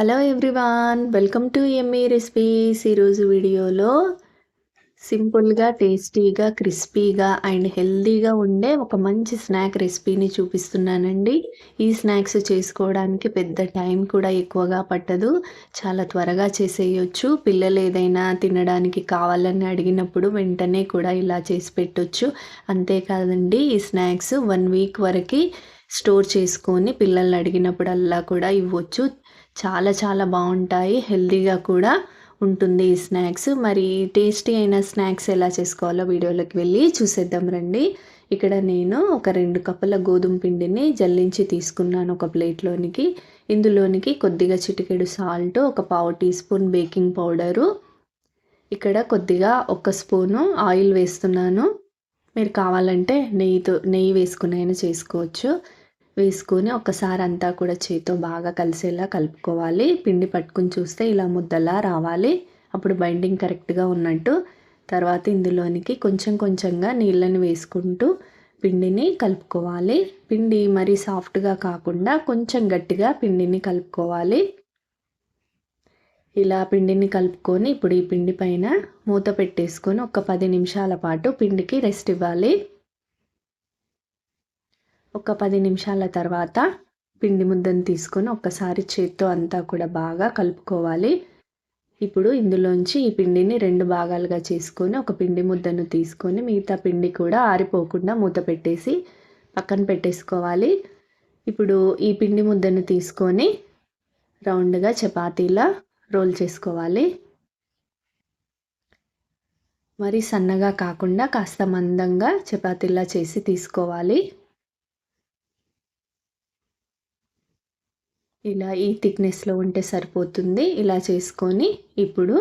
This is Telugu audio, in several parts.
Hello everyone welcome to Emmy recipes ఈరోజు వీడియోలో సింపుల్గా టేస్టీగా క్రిస్పీగా అండ్ హెల్దీగా ఉండే ఒక మంచి స్నాక్ రెసిపీని చూపిస్తున్నానండి. ఈ స్నాక్స్ చేసుకోవడానికి పెద్ద టైం కూడా ఎక్కువగా పట్టదు. చాలా త్వరగా చేసేయచ్చు. పిల్లలు ఏదైనా తినడానికి కావాలని అడిగినప్పుడు వెంటనే కూడా ఇలా చేసి పెట్టొచ్చు. అంతేకాదండి ఈ స్నాక్స్ వన్ వీక్ వరకు స్టోర్ చేసుకొని పిల్లల్ని అడిగినప్పుడల్లా కూడా ఇవ్వచ్చు. చాలా చాలా బాగుంటాయి హెల్తీగా కూడా ఉంటుంది ఈ స్నాక్స్. మరి టేస్టీ అయిన స్నాక్స్ ఎలా చేసుకోవాలో వీడియోలోకి వెళ్ళి చూసేద్దాం రండి. ఇక్కడ నేను ఒక రెండు కప్పుల గోధుమ పిండిని జల్లించి తీసుకున్నాను ఒక ప్లేట్లోనికి. ఇందులోనికి కొద్దిగా చిటికెడు సాల్ట్ ఒక పావు టీ స్పూన్ బేకింగ్ పౌడరు. ఇక్కడ కొద్దిగా ఒక స్పూను ఆయిల్ వేస్తున్నాను. మీరు కావాలంటే నెయ్యితో నెయ్యి వేసుకునైనా చేసుకోవచ్చు. వేసుకొని ఒకసారి అంతా కూడా చేతితో బాగా కలిసేలా కలుపుకోవాలి. పిండి పట్టుకుని చూస్తే ఇలా ముద్దలా రావాలి. అప్పుడు బైండింగ్ కరెక్ట్గా ఉన్నట్టు. తర్వాత ఇందులోనికి కొంచెం కొంచెంగా నీళ్ళని వేసుకుంటూ పిండిని కలుపుకోవాలి. పిండి మరీ సాఫ్ట్గా కాకుండా కొంచెం గట్టిగా పిండిని కలుపుకోవాలి. ఇలా పిండిని కలుపుకొని ఇప్పుడు ఈ పిండి పైన మూత పెట్టేసుకొని ఒక పది నిమిషాల పాటు పిండికి రెస్ట్ ఇవ్వాలి. ఒక పది నిమిషాల తర్వాత పిండి ముద్దను తీసుకొని ఒక్కసారి చేత్తో అంతా కూడా బాగా కలుపుకోవాలి. ఇప్పుడు ఇందులోంచి ఈ పిండిని రెండు భాగాలుగా చేసుకొని ఒక పిండి ముద్దను తీసుకొని మిగతా పిండి కూడా ఆరిపోకుండా మూత పెట్టేసి పక్కన పెట్టేసుకోవాలి. ఇప్పుడు ఈ పిండి ముద్దను తీసుకొని రౌండ్గా చపాతీలా రోల్ చేసుకోవాలి. మరి సన్నగా కాకుండా కాస్త మందంగా చపాతీలా చేసి తీసుకోవాలి. ఇలా ఈ థిక్నెస్లో ఉంటే సరిపోతుంది. ఇలా చేసుకొని ఇప్పుడు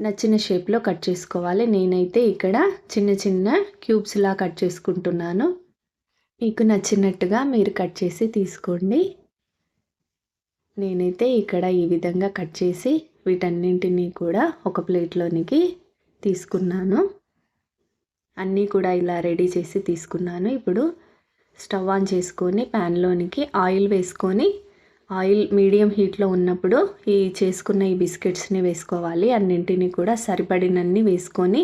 నచ్చిన షేప్లో కట్ చేసుకోవాలి. నేనైతే ఇక్కడ చిన్న చిన్న క్యూబ్స్లా కట్ చేసుకుంటున్నాను. మీకు నచ్చినట్టుగా మీరు కట్ చేసి తీసుకోండి. నేనైతే ఇక్కడ ఈ విధంగా కట్ చేసి వీటన్నింటినీ కూడా ఒక ప్లేట్లోనికి తీసుకున్నాను. అన్నీ కూడా ఇలా రెడీ చేసి తీసుకున్నాను. ఇప్పుడు స్టవ్ ఆన్ చేసుకొని ప్యాన్లోనికి ఆయిల్ వేసుకొని ఆయిల్ మీడియం హీట్లో ఉన్నప్పుడు ఈ చేసుకున్న ఈ బిస్కెట్స్ని వేసుకోవాలి. అన్నింటినీ కూడా సరిపడినన్ని వేసుకొని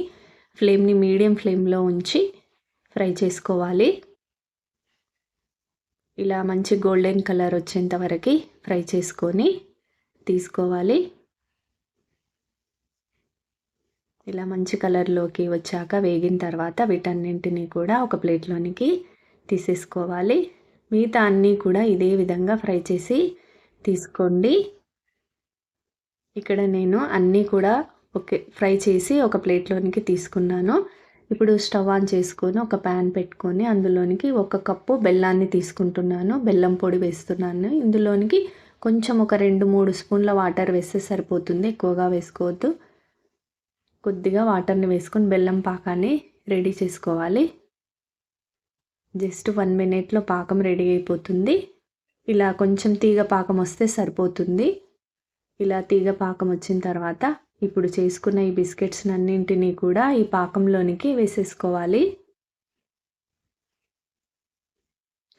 ఫ్లేమ్ని మీడియం ఫ్లేమ్లో ఉంచి ఫ్రై చేసుకోవాలి. ఇలా మంచి గోల్డెన్ కలర్ వచ్చేంత వరకు ఫ్రై చేసుకొని తీసుకోవాలి. ఇలా మంచి కలర్లోకి వచ్చాక వేగిన తర్వాత వీటన్నింటినీ కూడా ఒక ప్లేట్లోనికి తీసేసుకోవాలి. మిగతా అన్నీ కూడా ఇదే విధంగా ఫ్రై చేసి తీసుకోండి. ఇక్కడ నేను అన్నీ కూడా ఓకే ఫ్రై చేసి ఒక ప్లేట్లోనికి తీసుకున్నాను. ఇప్పుడు స్టవ్ ఆన్ చేసుకొని ఒక ప్యాన్ పెట్టుకొని అందులోనికి ఒక కప్పు బెల్లాన్ని తీసుకుంటున్నాను. బెల్లం పొడి వేస్తున్నాను. ఇందులోనికి కొంచెం ఒక రెండు మూడు స్పూన్ల వాటర్ వేస్తే సరిపోతుంది. ఎక్కువగా వేసుకోవద్దు. కొద్దిగా వాటర్ని వేసుకొని బెల్లం పాకాన్ని రెడీ చేసుకోవాలి. జస్ట్ వన్ మినిట్లో పాకం రెడీ అయిపోతుంది. ఇలా కొంచెం తీగ పాకం వస్తే సరిపోతుంది. ఇలా తీగ పాకం వచ్చిన తర్వాత ఇప్పుడు చేసుకున్న ఈ బిస్కెట్స్ అన్నింటినీ కూడా ఈ పాకంలోనికి వేసేసుకోవాలి.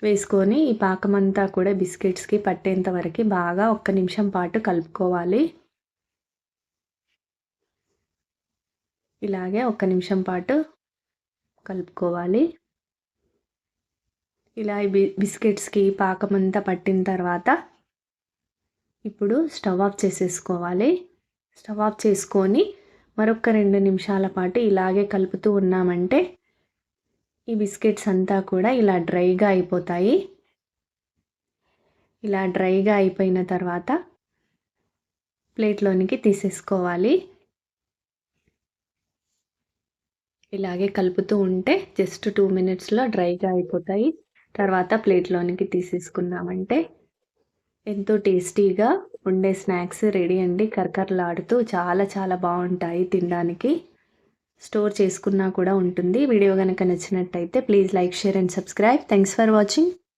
వేసుకొని ఈ పాకం అంతా కూడా బిస్కెట్స్కి పట్టేంత వరకు బాగా ఒక్క నిమిషం పాటు కలుపుకోవాలి. ఇలాగే ఒక్క నిమిషం పాటు కలుపుకోవాలి. ఇలా ఈ బిస్కెట్స్కి పాకం అంతా పట్టిన తర్వాత ఇప్పుడు స్టవ్ ఆఫ్ చేసేసుకోవాలి. స్టవ్ ఆఫ్ చేసుకొని మరొక రెండు నిమిషాల పాటు ఇలాగే కలుపుతూ ఉన్నామంటే ఈ బిస్కెట్స్ అంతా కూడా ఇలా డ్రైగా అయిపోతాయి. ఇలా డ్రైగా అయిపోయిన తర్వాత ప్లేట్లోనికి తీసేసుకోవాలి. ఇలాగే కలుపుతూ ఉంటే జస్ట్ టూ మినిట్స్లో డ్రైగా అయిపోతాయి. తర్వాత ప్లేట్లోనికి తీసేసుకున్నామంటే ఎంతో టేస్టీగా ఉండే స్నాక్స్ రెడీ అండి. కరకరలాడుతూ చాలా చాలా బాగుంటాయి తినడానికి. స్టోర్ చేసుకున్నా కూడా ఉంటుంది. వీడియో కనుక నచ్చినట్టయితే please like share and subscribe. Thanks for watching